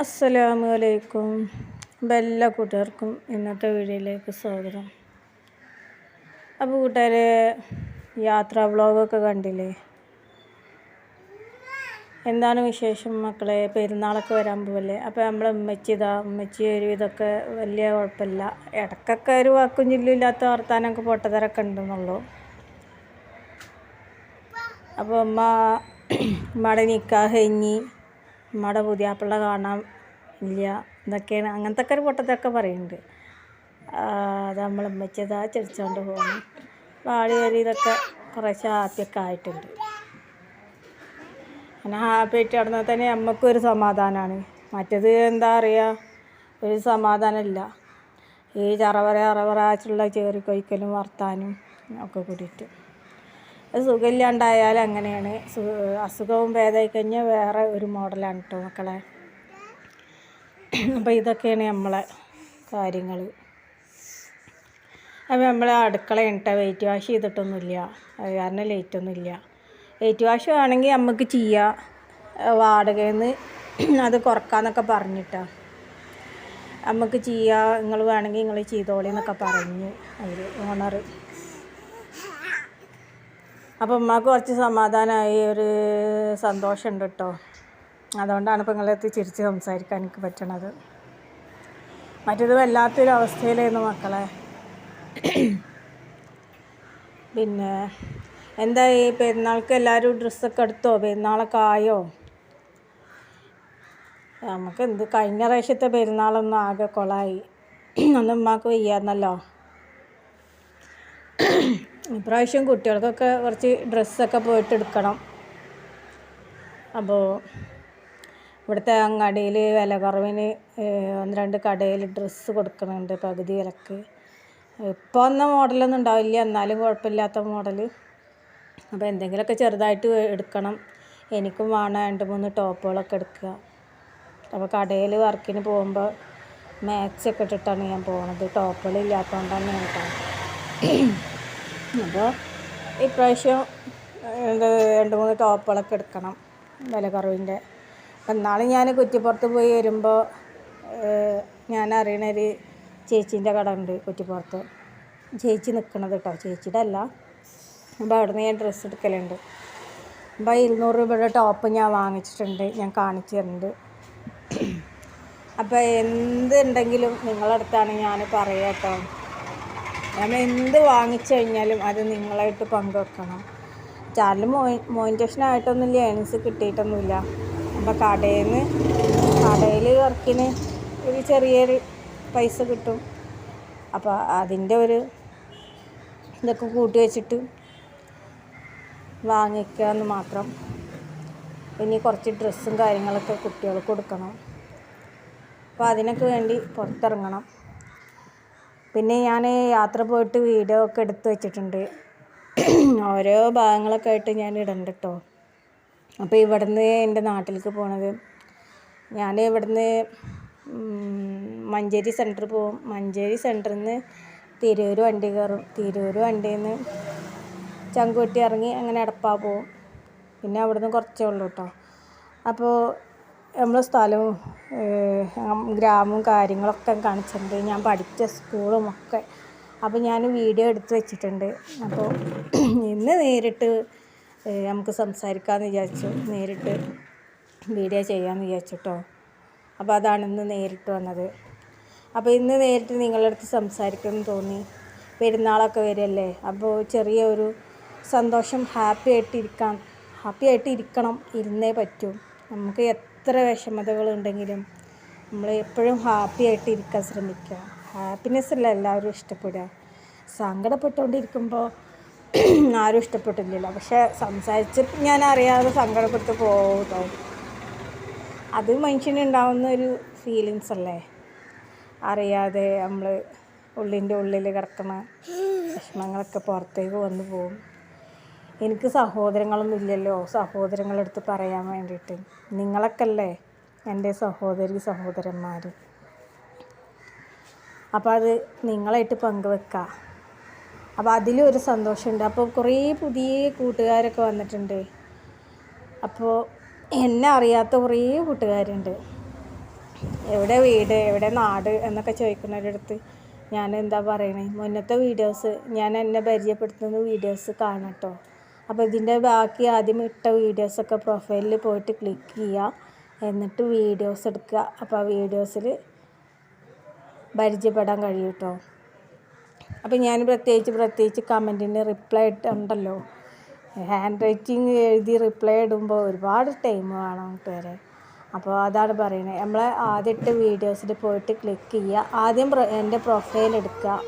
അസ്സലാമു അലൈക്കും. അപ്പോൾ കൂട്ടുകാർക്കും ഇന്നത്തെ വീഡിയോയിലേക്ക് സ്വാഗതം. അപ്പോൾ കൂട്ടുകാരെ യാത്രാ വ്ളോഗൊക്കെ കണ്ടില്ലേ? എന്താണ് വിശേഷം മക്കളെ? പെരുന്നാളൊക്കെ വരാൻ പോവല്ലേ? അപ്പോൾ നമ്മൾ ഉമ്മച്ചി ഇതാ ഉമ്മച്ചി ഒരു ഇതൊക്കെ വലിയ കുഴപ്പമില്ല. ഇടക്കൊക്കെ ഒരു വാക്കും ചില്ലില്ലാത്ത വർത്താനമൊക്കെ പൊട്ടതരൊക്കെ ഉണ്ടെന്നുള്ളൂ. അപ്പോൾ അമ്മ ഉമ്മയുടെ നിക്കാഹ് കഴിഞ്ഞ് ഉമ്മയുടെ പുതിയാപ്പിള്ള കാണാൻ ഇല്ല ഇതൊക്കെയാണ്. അങ്ങനത്തെ ഒക്കെ ഒരു പൊട്ടത്തൊക്കെ പറയുന്നുണ്ട്. അത് നമ്മൾ ഉമ്മച്ചതാ ചെടിച്ചോണ്ട് പോകുന്നു വാടി വരി ഇതൊക്കെ കുറേശ്ശെ ഹാപ്പിയൊക്കെ ആയിട്ടുണ്ട്. അങ്ങനെ ഹാപ്പി ആയിട്ട് നടന്നാൽ തന്നെ നമുക്കും ഒരു സമാധാനമാണ് മറ്റേത് എന്താ പറയുക ഒരു സമാധാനമില്ല. ഈ ചറവറ അറവറാച്ചുള്ള ചേറി കൊയ്ക്കലും വർത്താനും ഒക്കെ കൂടിയിട്ട്. അത് സുഖമില്ലാണ്ടായാൽ അങ്ങനെയാണ്. അസുഖവും ഭേദമായി കഴിഞ്ഞാൽ വേറെ ഒരു മോഡലാണ് കേട്ടോ മക്കളെ. അപ്പോൾ ഇതൊക്കെയാണ് നമ്മളെ കാര്യങ്ങൾ അപ്പോൾ നമ്മളെ അടുക്കള ഇട്ട വെയിറ്റ് വാഷ് ചെയ്തിട്ടൊന്നുമില്ല. അത് കാരണം ലേറ്റൊന്നുമില്ല. വെയിറ്റ് വാഷ് വേണമെങ്കിൽ നമുക്ക് ചെയ്യാം. വാടകയിൽ നിന്ന് അത് കുറക്കാന്നൊക്കെ പറഞ്ഞിട്ടാ. നമുക്ക് ചെയ്യാം. നിങ്ങൾ വേണമെങ്കിൽ നിങ്ങൾ ചെയ്തോളി എന്നൊക്കെ പറഞ്ഞു അവർ ഓണർ അപ്പോൾ ഉമ്മാക്ക് കുറച്ച് സമാധാനമായി ഒരു സന്തോഷമുണ്ട് കേട്ടോ അതുകൊണ്ടാണ് ഇപ്പോൾ നിങ്ങളെത്തി ചിരിച്ച് സംസാരിക്കാൻ എനിക്ക് പറ്റണത്. മറ്റേത് വല്ലാത്തൊരു അവസ്ഥയിലായിരുന്നു മക്കളെ. പിന്നെ എന്താ ഈ പെരുന്നാൾക്ക് എല്ലാവരും ഡ്രസ്സൊക്കെ എടുത്തോ? പെരുന്നാളൊക്കെ ആയോ? നമുക്ക് എന്ത് കഴിഞ്ഞ പ്രാവശ്യത്തെ പെരുന്നാളൊന്നും ആകെ കൊളായി. അന്ന് ഉമ്മാക്ക് വയ്യാന്നല്ലോ ഇപ്രാവശ്യം കുട്ടികൾക്കൊക്കെ കുറച്ച് ഡ്രസ്സൊക്കെ പോയിട്ട് എടുക്കണം. അപ്പോൾ ഇവിടുത്തെ അങ്ങാടിയിൽ വില കുറവിന് ഒന്ന് രണ്ട് കടയിൽ ഡ്രസ്സ് കൊടുക്കുന്നുണ്ട് പകുതി വിലക്ക്. ഇപ്പോൾ വന്ന മോഡലൊന്നും ഉണ്ടാവില്ല എന്നാലും കുഴപ്പമില്ലാത്ത മോഡൽ അപ്പോൾ എന്തെങ്കിലുമൊക്കെ ചെറുതായിട്ട് എടുക്കണം. എനിക്കും വേണം രണ്ട് മൂന്ന് ടോപ്പുകളൊക്കെ എടുക്കുക. അപ്പോൾ കടയിൽ വർക്കിന് പോകുമ്പോൾ മാക്സൊക്കെ ഇട്ടിട്ടാണ് ഞാൻ പോകുന്നത് ടോപ്പുകളില്ലാത്തതുകൊണ്ടാണ് ഞാൻ കേട്ടോ അപ്പോൾ ഇപ്രാവശ്യം എന്താ രണ്ട് മൂന്ന് ടോപ്പുകളൊക്കെ എടുക്കണം. വില കുറവിന്റെ നാളെ ഞാൻ കുറ്റിപ്പുറത്ത് പോയി വരുമ്പോൾ ഞാൻ അറിയണൊരു ചേച്ചീന്റെ കട ഉണ്ട് കുറ്റിപ്പുറത്ത്. ചേച്ചി നിൽക്കണത് കേട്ടോ. ചേച്ചിയുടെ അല്ല. അപ്പോൾ അവിടെ നിന്ന് ഞാൻ ഡ്രസ്സ് എടുക്കലുണ്ട്. അപ്പോൾ ഇരുന്നൂറ് രൂപയുടെ ടോപ്പ് ഞാൻ വാങ്ങിച്ചിട്ടുണ്ട്. ഞാൻ കാണിച്ചു തരുന്നുണ്ട് അപ്പോൾ എന്തുണ്ടെങ്കിലും നിങ്ങളുടെ അടുത്താണ് ഞാൻ പറയുക കേട്ടോ. നമ്മൾ എന്ത് വാങ്ങിച്ചു കഴിഞ്ഞാലും അത് നിങ്ങളായിട്ട് പങ്കുവെക്കണം. Channel മോയി മോയിന്റേഷൻ ആയിട്ടൊന്നുമില്ല earnings കിട്ടിയിട്ടൊന്നുമില്ല. അപ്പോൾ കടയിൽ നിന്ന് കടയിൽ വർക്കിന് ഒരു ചെറിയൊരു പൈസ കിട്ടും. അപ്പോൾ അതിന്റെ ഒരു ഇതൊക്കെ കൂട്ടി വെച്ചിട്ട് വാങ്ങിക്കുക എന്ന് മാത്രം. ഇനി കുറച്ച് ഡ്രസ്സും കാര്യങ്ങളൊക്കെ കുട്ടികൾക്ക് കൊടുക്കണം. അപ്പോൾ അതിനൊക്കെ വേണ്ടി പുറത്തിറങ്ങണം. പിന്നെ ഞാൻ യാത്ര പോയിട്ട് വീഡിയോ ഒക്കെ എടുത്ത് വെച്ചിട്ടുണ്ട്. ഓരോ ഭാഗങ്ങളൊക്കെ ആയിട്ട് ഞാൻ ഇടണ്ട് കേട്ടോ അപ്പോൾ ഇവിടുന്ന് എന്റെ നാട്ടിലേക്ക് പോണത് ഞാൻ ഇവിടുന്ന് മഞ്ചേരി സെന്ററിൽ പോവും മഞ്ചേരി സെന്ററിൽ നിന്ന് തിരൂർ വണ്ടി കയറും. തിരൂർ വണ്ടിയിൽ നിന്ന് ചങ്കുവെട്ടി ഇറങ്ങി അങ്ങനെ എടപ്പാ പോവും. പിന്നെ അവിടുന്ന് കുറച്ചേ ഉള്ളൂ കേട്ടോ അപ്പോൾ നമ്മളെ സ്ഥലവും ഗ്രാമവും കാര്യങ്ങളൊക്കെ കാണിച്ചിട്ടുണ്ട്. ഞാൻ പഠിച്ച സ്കൂളും ഒക്കെ. അപ്പോൾ ഞാൻ വീഡിയോ എടുത്ത് വെച്ചിട്ടുണ്ട്. അപ്പോൾ ഇന്ന് നേരിട്ട് നമുക്ക് സംസാരിക്കാമെന്ന് വിചാരിച്ചു. നേരിട്ട് വീഡിയോ ചെയ്യാമെന്ന് വിചാരിച്ചിട്ടോ. അപ്പോൾ അതാണ് ഇന്ന് നേരിട്ട് വന്നത്. അപ്പോൾ ഇന്ന് നേരിട്ട് നിങ്ങളുടെ അടുത്ത് സംസാരിക്കുമെന്ന് തോന്നി. പെരുന്നാളൊക്കെ വരുമല്ലേ അപ്പോൾ ചെറിയ ഒരു സന്തോഷം ഹാപ്പി ആയിട്ടിരിക്കാം. ഹാപ്പി ആയിട്ട് ഇരിക്കണം ഇരുന്നേ പറ്റും. നമുക്ക് എത്ര വിഷമതകളുണ്ടെങ്കിലും നമ്മൾ എപ്പോഴും ഹാപ്പി ആയിട്ട് ഇരിക്കാൻ ശ്രമിക്കുക. ഹാപ്പിനെസ് അല്ല എല്ലാവരും ഇഷ്ടപ്പെടുക. സങ്കടപ്പെട്ടുകൊണ്ടിരിക്കുമ്പോൾ ആരും ഇഷ്ടപ്പെട്ടില്ലല്ലോ. പക്ഷെ സംസാരിച്ചപ്പോൾ ഞാൻ അറിയാതെ സങ്കടപ്പെട്ട് പോകുമോ അത് മനുഷ്യനുണ്ടാവുന്ന ഒരു ഫീലിങ്സ് അല്ലേ? അറിയാതെ നമ്മൾ ഉള്ളിന്റെ ഉള്ളിൽ കിടക്കുന്ന വിഷമങ്ങളൊക്കെ പുറത്തേക്ക് വന്നു പോകും. എനിക്ക് സഹോദരങ്ങളൊന്നും ഇല്ലല്ലോ. സഹോദരങ്ങളെടുത്ത് പറയാൻ വേണ്ടിയിട്ട്. നിങ്ങളൊക്കെ അല്ലേ എന്റെ സഹോദരി സഹോദരന്മാർ അപ്പോൾ അത് നിങ്ങളായിട്ട് പങ്കുവെക്കുക അപ്പോൾ അതിലും ഒരു സന്തോഷമുണ്ട്. അപ്പോൾ കുറേ പുതിയ കൂട്ടുകാരൊക്കെ വന്നിട്ടുണ്ട്. അപ്പോൾ എന്നെ അറിയാത്ത കുറേ കൂട്ടുകാരുണ്ട്. എവിടെ വീട് എവിടെ നാട് എന്നൊക്കെ ചോദിക്കുന്നവരടുത്ത് ഞാൻ എന്താ പറയണേ? മുന്നത്തെ വീഡിയോസ് ഞാൻ എന്നെ പരിചയപ്പെടുത്തുന്ന വീഡിയോസ് കാണട്ടോ അപ്പോൾ ഇതിന്റെ ബാക്കി ആദ്യം ഇട്ട വീഡിയോസൊക്കെ പ്രൊഫൈലിൽ പോയിട്ട് ക്ലിക്ക് ചെയ്യുക. എന്നിട്ട് വീഡിയോസ് എടുക്കുക. അപ്പോൾ ആ വീഡിയോസിൽ പരിചയപ്പെടാൻ കഴിയും കേട്ടോ. അപ്പോൾ ഞാൻ പ്രത്യേകിച്ച് പ്രത്യേകിച്ച് കമന്റിന് റിപ്ലൈ ഇട്ടുണ്ടല്ലോ. ഹാൻഡ് റൈറ്റിംഗ് എഴുതി റിപ്ലൈ ഇടുമ്പോൾ ഒരുപാട് ടൈം വേണം പേരെ അപ്പോൾ അതാണ് പറയുന്നത്. ആദ്യം ഇട്ട വീഡിയോസിൽ പോയിട്ട് ക്ലിക്ക് ചെയ്യുക. ആദ്യം എന്റെ പ്രൊഫൈൽ എടുക്കുക.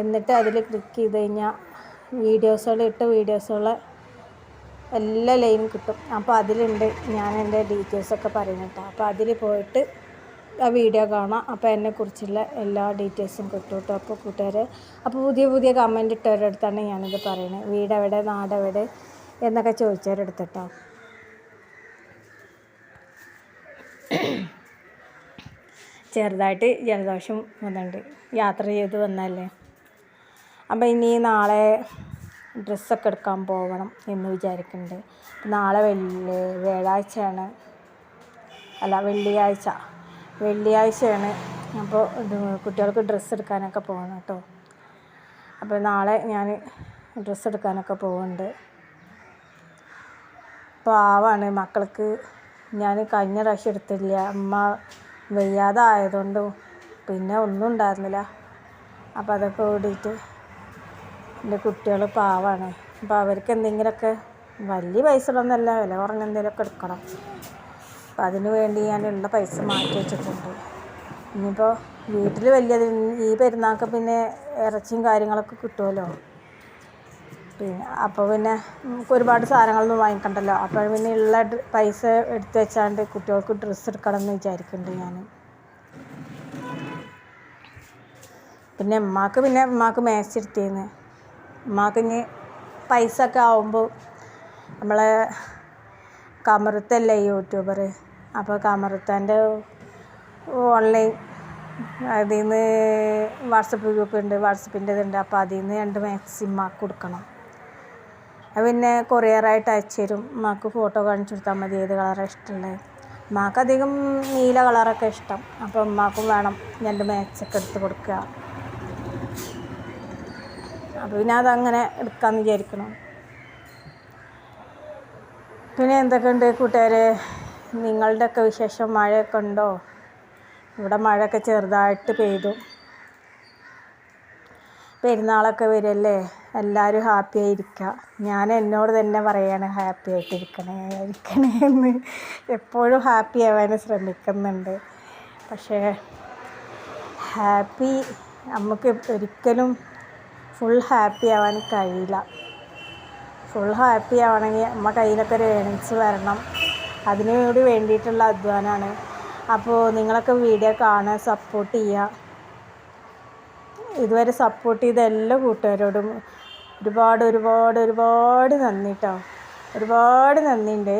എന്നിട്ട് അതിൽ ക്ലിക്ക് ചെയ്ത് കഴിഞ്ഞാൽ വീഡിയോസുകൾ ഇട്ട വീഡിയോസുകൾ എല്ലാ ലൈനും കിട്ടും. അപ്പോൾ അതിലുണ്ട്. ഞാൻ എന്റെ ഡീറ്റെയിൽസൊക്കെ പറയുന്നുണ്ട് അപ്പോൾ അതിൽ പോയിട്ട് ആ വീഡിയോ കാണാം. അപ്പോൾ എന്നെക്കുറിച്ചുള്ള എല്ലാ ഡീറ്റെയിൽസും കിട്ടും കേട്ടോ. അപ്പോൾ കൂട്ടുകാരെ അപ്പോൾ പുതിയ പുതിയ കമന്റ് ഇട്ടവരുടെ അടുത്താണ് ഞാനിത് പറയുന്നത്. വീട് എവിടെ നാട് എവിടെ എന്നൊക്കെ ചോദിച്ചവരെടുത്തിട്ടോ ചെറുതായിട്ട് ജലദോഷം വന്നിട്ടുണ്ട്. യാത്ര ചെയ്ത് വന്നല്ലേ അപ്പോൾ ഇനി നാളെ ഡ്രസ്സൊക്കെ എടുക്കാൻ പോകണം എന്ന് വിചാരിക്കുന്നുണ്ട് നാളെ വെള്ളി വ്യാഴാഴ്ചയാണ്. അല്ല വെള്ളിയാഴ്ച. വെള്ളിയാഴ്ചയാണ്. അപ്പോൾ കുട്ടികൾക്ക് ഡ്രസ്സ് എടുക്കാനൊക്കെ പോകണം കേട്ടോ. അപ്പോൾ നാളെ ഞാൻ ഡ്രസ്സ് എടുക്കാനൊക്കെ പോകുന്നുണ്ട് പാവാണ് മക്കൾക്ക്. ഞാൻ കഴിഞ്ഞ പ്രാവശ്യം എടുത്തില്ല. അമ്മ വയ്യാതെ ആയതുകൊണ്ടും പിന്നെ ഒന്നും ഉണ്ടായിരുന്നില്ല. അപ്പോൾ അതൊക്കെ ഓടിയിട്ട് എന്റെ കുട്ടികൾ പാവാണ്. അപ്പോൾ അവർക്ക് എന്തെങ്കിലുമൊക്കെ വലിയ പൈസ ഒന്നുമല്ല വില കുറഞ്ഞ എന്തെങ്കിലുമൊക്കെ എടുക്കണം. അപ്പം അതിന് വേണ്ടി ഞാനുള്ള പൈസ മാറ്റി വെച്ചിട്ടുണ്ട്. ഇനിയിപ്പോൾ വീട്ടിൽ വലിയ ഈ പെരുന്നാൾക്ക് പിന്നെ ഇറച്ചിയും കാര്യങ്ങളൊക്കെ കിട്ടുമല്ലോ. പിന്നെ അപ്പോൾ പിന്നെ നമുക്ക് ഒരുപാട് സാധനങ്ങളൊന്നും വാങ്ങിക്കണ്ടല്ലോ. അപ്പോൾ പിന്നെ ഉള്ള പൈസ എടുത്തു വെച്ചാണ്ട് കുട്ടികൾക്ക് ഡ്രസ്സ് എടുക്കണം എന്ന് വിചാരിക്കുന്നുണ്ട് ഞാൻ. പിന്നെ ഉമ്മാക്ക് പിന്നെ ഉമ്മാക്ക് മേശ എടുത്തിരുന്നു. ഇനി പൈസ ഒക്കെ ആവുമ്പോൾ നമ്മളെ കമറുത്തല്ലേ യൂട്യൂബർ അപ്പോൾ കമറുത്താന്റെ ഓൺലൈൻ അതിൽ നിന്ന് വാട്സപ്പ് ഗ്രൂപ്പ് ഉണ്ട് വാട്സപ്പിന്റെ ഇതുണ്ട് അപ്പോൾ അതിൽ നിന്ന് രണ്ട് മാക്സിമം കൊടുക്കണം. അത് പിന്നെ കൊറിയറായിട്ട് അയച്ചു തരും. മാക്ക് ഫോട്ടോ കാണിച്ചു കൊടുത്താൽ മതി ഏത് കളറാണ് ഇഷ്ടമുള്ളത് മാക്ക് അധികം നീല കളറൊക്കെ ഇഷ്ടം. അപ്പോൾ ഉമ്മാക്കും വേണം രണ്ട് മാക്സൊക്കെ എടുത്ത് കൊടുക്കുക. അപ്പോൾ പിന്നെ അതങ്ങനെ എടുക്കാമെന്ന് വിചാരിക്കണം പിന്നെ എന്തൊക്കെയുണ്ട് കൂട്ടുകാരെ? നിങ്ങളുടെയൊക്കെ വിശേഷം മഴയൊക്കെ ഉണ്ടോ? ഇവിടെ മഴയൊക്കെ ചെറുതായിട്ട് പെയ്തു. പെരുന്നാളൊക്കെ വരുമല്ലേ എല്ലാവരും ഹാപ്പി ആയിരിക്കുക. ഞാൻ എന്നോട് തന്നെ പറയാണ് ഹാപ്പി ആയിട്ടിരിക്കണേ ഇരിക്കണേ എന്ന്. എപ്പോഴും ഹാപ്പി ആവാൻ ശ്രമിക്കുന്നുണ്ട്. പക്ഷേ ഹാപ്പി നമുക്ക് ഒരിക്കലും ഫുൾ ഹാപ്പി ആവാൻ കഴിയില്ല. ഫുൾ ഹാപ്പി ആവണമെങ്കിൽ നമ്മ കയ്യിലൊക്കെ ഒരു ഏണിങ്സ് വരണം. അതിനു കൂടി വേണ്ടിയിട്ടുള്ള അധ്വാനമാണ് അപ്പോൾ നിങ്ങളൊക്കെ വീഡിയോ കാണുക സപ്പോർട്ട് ചെയ്യുക. ഇതുവരെ സപ്പോർട്ട് ചെയ്ത എല്ലാ കൂട്ടുകാരോടും ഒരുപാട് ഒരുപാട് ഒരുപാട് നന്ദി കേട്ടോ ഒരുപാട് നന്ദിയുണ്ട്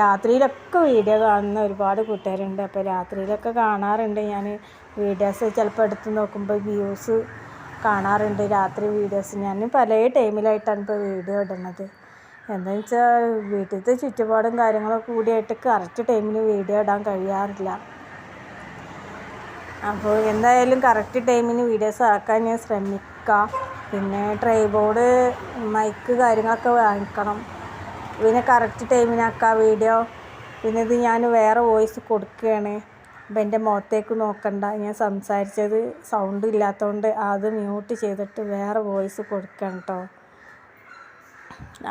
രാത്രിയിലൊക്കെ വീഡിയോ കാണുന്ന ഒരുപാട് കൂട്ടുകാരുണ്ട്. അപ്പോൾ രാത്രിയിലൊക്കെ കാണാറുണ്ട് ഞാൻ വീഡിയോസ് ചിലപ്പോൾ എടുത്ത് നോക്കുമ്പോൾ വ്യൂസ് കാണാറുണ്ട് രാത്രി വീഡിയോസ്. ഞാൻ പല ടൈമിലായിട്ടാണ് ഇപ്പോൾ വീഡിയോ ഇടുന്നത്. എന്താണെന്ന് വെച്ചാൽ വീട്ടിലത്തെ ചുറ്റുപാടും കാര്യങ്ങളൊക്കെ കൂടിയായിട്ട് കറക്റ്റ് ടൈമിന് വീഡിയോ ഇടാൻ കഴിയാറില്ല. അപ്പോൾ എന്തായാലും കറക്റ്റ് ടൈമിന് വീഡിയോസ് ആക്കാൻ ഞാൻ ശ്രമിക്കാം. പിന്നെ ട്രൈബോർഡ് മൈക്ക് കാര്യങ്ങളൊക്കെ വാങ്ങിക്കണം. പിന്നെ കറക്റ്റ് ടൈമിനാക്കാം വീഡിയോ. പിന്നെ ഇത് ഞാൻ വേറെ വോയിസ് കൊടുക്കുകയാണ്. അപ്പം എന്റെ മുഖത്തേക്ക് നോക്കണ്ട. ഞാൻ സംസാരിച്ചത് സൗണ്ട് ഇല്ലാത്തതുകൊണ്ട് അത് മ്യൂട്ട് ചെയ്തിട്ട് വേറെ വോയിസ് കൊടുക്കണം കേട്ടോ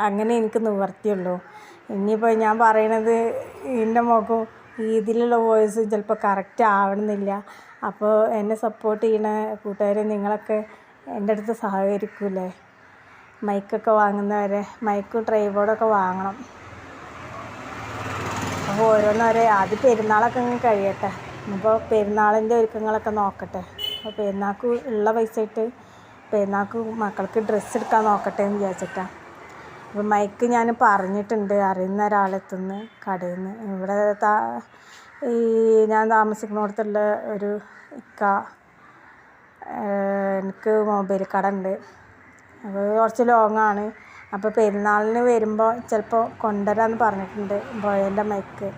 അങ്ങനെ എനിക്ക് നിവർത്തിയുള്ളൂ. ഇനിയിപ്പോൾ ഞാൻ പറയണത് എന്റെ മുഖം ഇതിലുള്ള വോയിസ് ചിലപ്പോൾ കറക്റ്റ് ആവണമെന്നില്ല. അപ്പോൾ എന്നെ സപ്പോർട്ട് ചെയ്യണ കൂട്ടുകാരെ നിങ്ങളൊക്കെ എന്റെ അടുത്ത് സഹകരിക്കൂലേ? മൈക്കൊക്കെ വാങ്ങുന്നവരെ മൈക്കും ട്രൈബോർഡൊക്കെ വാങ്ങണം. അപ്പോൾ ഓരോന്നവരെ ആദ്യം പെരുന്നാളൊക്കെ അങ്ങ് കഴിയട്ടെ. ഇപ്പോൾ പെരുന്നാളിന്റെ ഒരുക്കങ്ങളൊക്കെ നോക്കട്ടെ. അപ്പോൾ പെരുന്നാൾക്ക് ഉള്ള പൈസ ഇട്ട് പെരുന്നാൾക്ക് മക്കൾക്ക് ഡ്രസ്സ് എടുക്കാൻ നോക്കട്ടെ എന്ന് വിചാരിച്ചിട്ടാണ് അപ്പോൾ മൈക്ക് ഞാൻ പറഞ്ഞിട്ടുണ്ട് അറിയുന്ന ഒരാളെത്തുന്നു കടയിൽ നിന്ന് ഇവിടെ താ ഈ ഞാൻ താമസിക്കുന്നിടത്തുള്ള ഒരു ഇക്ക എനിക്ക് മൊബൈൽ കട ഉണ്ട് അപ്പോൾ കുറച്ച് ലോങ്ങാണ് അപ്പോൾ പെരുന്നാളിന് വരുമ്പോൾ ചിലപ്പോൾ കൊണ്ടുവരാമെന്ന് പറഞ്ഞിട്ടുണ്ട് ബോയന്റെ മൈക്ക്.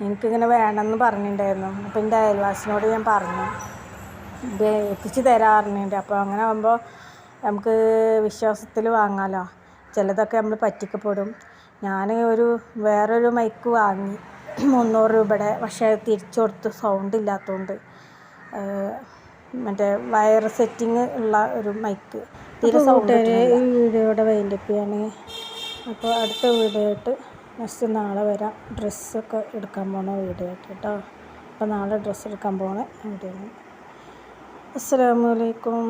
എനിക്കിങ്ങനെ വേണമെന്ന് പറഞ്ഞിട്ടുണ്ടായിരുന്നു. അപ്പോൾ എന്റെ അയൽവാസിനോട് ഞാൻ പറഞ്ഞു. ഇത് എത്തിച്ച് തരാൻ പറഞ്ഞിട്ടുണ്ട് അപ്പോൾ അങ്ങനെ ആകുമ്പോൾ നമുക്ക് വിശ്വാസത്തിൽ വാങ്ങാമല്ലോ ചിലതൊക്കെ നമ്മൾ പറ്റിക്കപ്പെടും. ഞാൻ ഒരു വേറൊരു മൈക്ക് വാങ്ങി. മുന്നൂറ് രൂപയുടെ. പക്ഷേ അത് തിരിച്ചു കൊടുത്ത് സൗണ്ട് ഇല്ലാത്തതുകൊണ്ട് മറ്റേ വയർ സെറ്റിങ് ഉള്ള ഒരു മൈക്ക്. തീരെ സൗണ്ട് ഈ വീഡിയോയുടെ വൈൻഡപ്പ് ചെയ്യാണ്. അപ്പോൾ അടുത്ത വീഡിയോ ആയിട്ട് നെക്സ്റ്റ് നാളെ വരാം. ഡ്രസ്സൊക്കെ എടുക്കാൻ പോണ വീഡിയോ ആയിട്ട് കേട്ടോ. അപ്പോൾ നാളെ ഡ്രസ്സ് എടുക്കാൻ പോണ വീഡിയോ അലൈക്കും.